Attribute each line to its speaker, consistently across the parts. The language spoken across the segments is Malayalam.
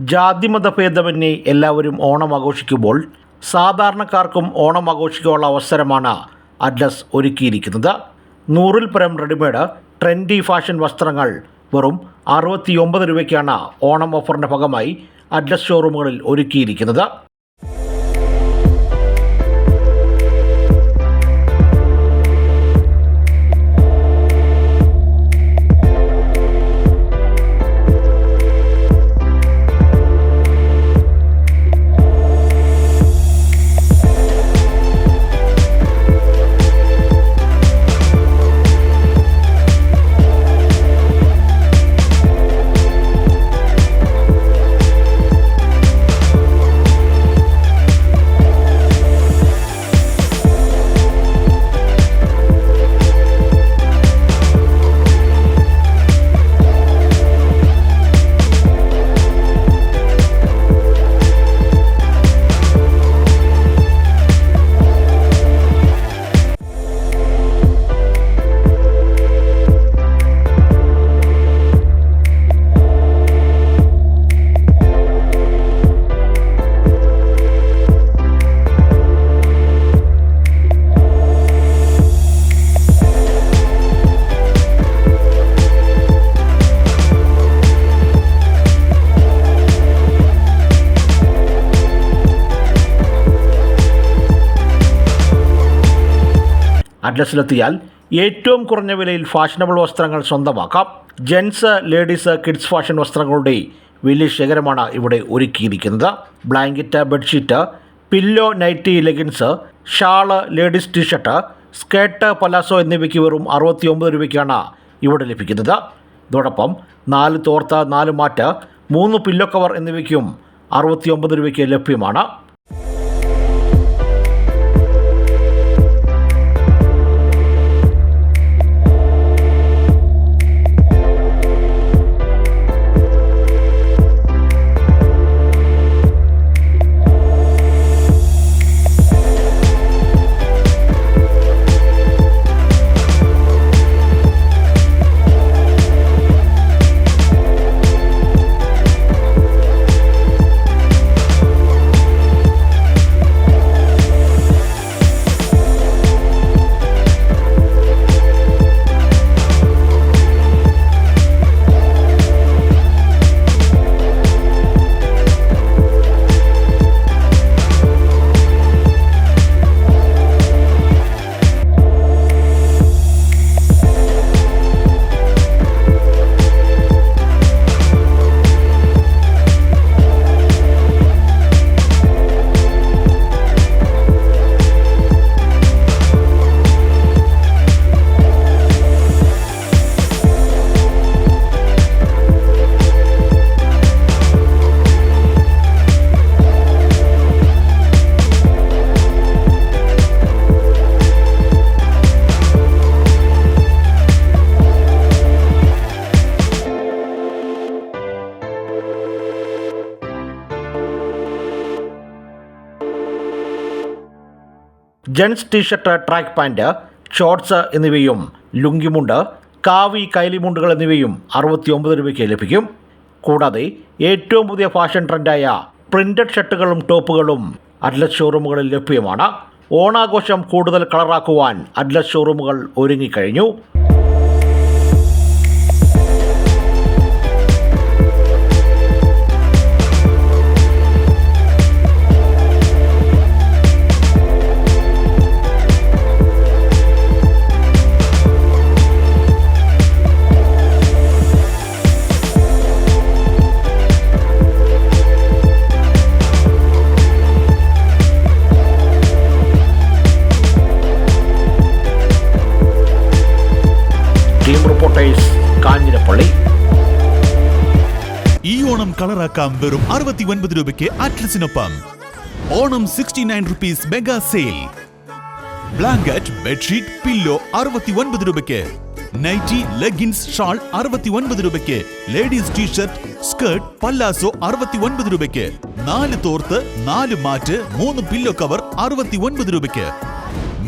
Speaker 1: ജാതിമത ഭേദമന്യേ എല്ലാവരും ഓണം ആഘോഷിക്കുമ്പോൾ സാധാരണക്കാർക്കും ഓണം ആഘോഷിക്കാനുള്ള അവസരമാണ് അറ്റ്ലസ് ഒരുക്കിയിരിക്കുന്നത്. നൂറിൽ പരം റെഡിമെയ്ഡ് ട്രെൻഡി ഫാഷൻ വസ്ത്രങ്ങൾ വെറും അറുപത്തിയൊമ്പത് രൂപയ്ക്കാണ് ഓണം ഓഫറിന്റെ ഭാഗമായി അറ്റ്ലസ് ഷോറൂമുകളിൽ ഒരുക്കിയിരിക്കുന്നത്. അറ്റ്ലസിലെത്തിയാൽ ഏറ്റവും കുറഞ്ഞ വിലയിൽ ഫാഷനബിൾ വസ്ത്രങ്ങൾ സ്വന്തമാക്കാം. ജെൻസ് ലേഡീസ് കിഡ്സ് ഫാഷൻ വസ്ത്രങ്ങളുടെ വലിയ ശേഖരമാണ് ഇവിടെ ഒരുക്കിയിരിക്കുന്നത്. Blanket bedsheet pillow nighty leggings shawl ladies T shirt skirt palazzo എന്നിവയ്ക്ക് വെറും അറുപത്തി ഒമ്പത് രൂപയ്ക്കാണ് ഇവിടെ ലഭിക്കുന്നത്. ഇതോടൊപ്പം നാല് തോർത്ത് നാല് മാറ്റ് മൂന്ന് പില്ലോ കവർ എന്നിവയ്ക്കും അറുപത്തി ഒമ്പത് രൂപയ്ക്ക് ലഭ്യമാണ്. Gents T shirt track pant shorts എന്നിവയും ലുങ്കിമുണ്ട് കാവി കൈലിമുണ്ടുകൾ എന്നിവയും അറുപത്തിയൊമ്പത് രൂപയ്ക്ക് ലഭിക്കും. കൂടാതെ ഏറ്റവും പുതിയ ഫാഷൻ ട്രെൻഡായ പ്രിന്റഡ് ഷർട്ടുകളും ടോപ്പുകളും അഡ്ലസ് ഷോറൂമുകളിൽ ലഭ്യമാണ്. ഓണാഘോഷം കൂടുതൽ കളറാക്കുവാൻ അഡ്ലസ് ഷോറൂമുകൾ ഒരുങ്ങിക്കഴിഞ്ഞു. കാഞ്ഞിരപ്പള്ളി.
Speaker 2: ഈ ഓണം കളറാക്കാം വെറും അറുപത്തി ഒൻപത് രൂപയ്ക്ക് അറ്റ്ലസിനൊപ്പം Onam sixty nine rupees mega sale blanket bedsheet pillow അറുപത്തി ഒൻപത് രൂപയ്ക്ക്. നൈറ്റി ലെഗിൻസ് ഷാൾ അറുപത്തി ഒൻപത് രൂപയ്ക്ക്. ലേഡീസ് ടീഷർട്ട് സ്കേർട്ട് പല്ലാസോ അറുപത്തി ഒൻപത് രൂപയ്ക്ക്. നാല് തോർത്ത് നാല് മാറ്റ് മൂന്ന് പില്ലോ കവർ അറുപത്തി ഒൻപത് രൂപയ്ക്ക്.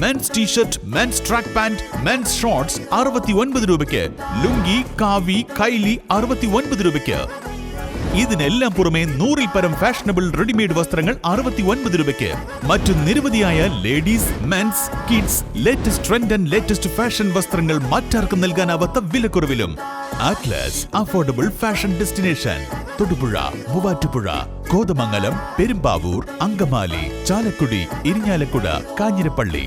Speaker 2: Men's T shirt men's track pant men's shorts അറുപത്തി ഒൻപത് രൂപയ്ക്ക്. ലുങ്കി കാവി കൈലി അറുപത്തി ഒൻപത് രൂപയ്ക്ക്. ഇതിനെല്ലാം പുറമെ നൂറിൽ പരം ഫാഷനബിൾ റെഡിമെയ്ഡ് വസ്ത്രങ്ങൾ അറുപത്തി ഒൻപത് രൂപയ്ക്ക്. മറ്റു നിരവധിയായ ladies men's kids latest trend and latest fashion വസ്ത്രങ്ങൾ മറ്റാർക്കും നൽകാനാവാത്ത വിലക്കുറവിലും. Atlas affordable fashion destination Thodupuzha Muvattupuzha Kothamangalam Perumbavoor Angamaly Chalakudy Irinjalakuda Kanjirappally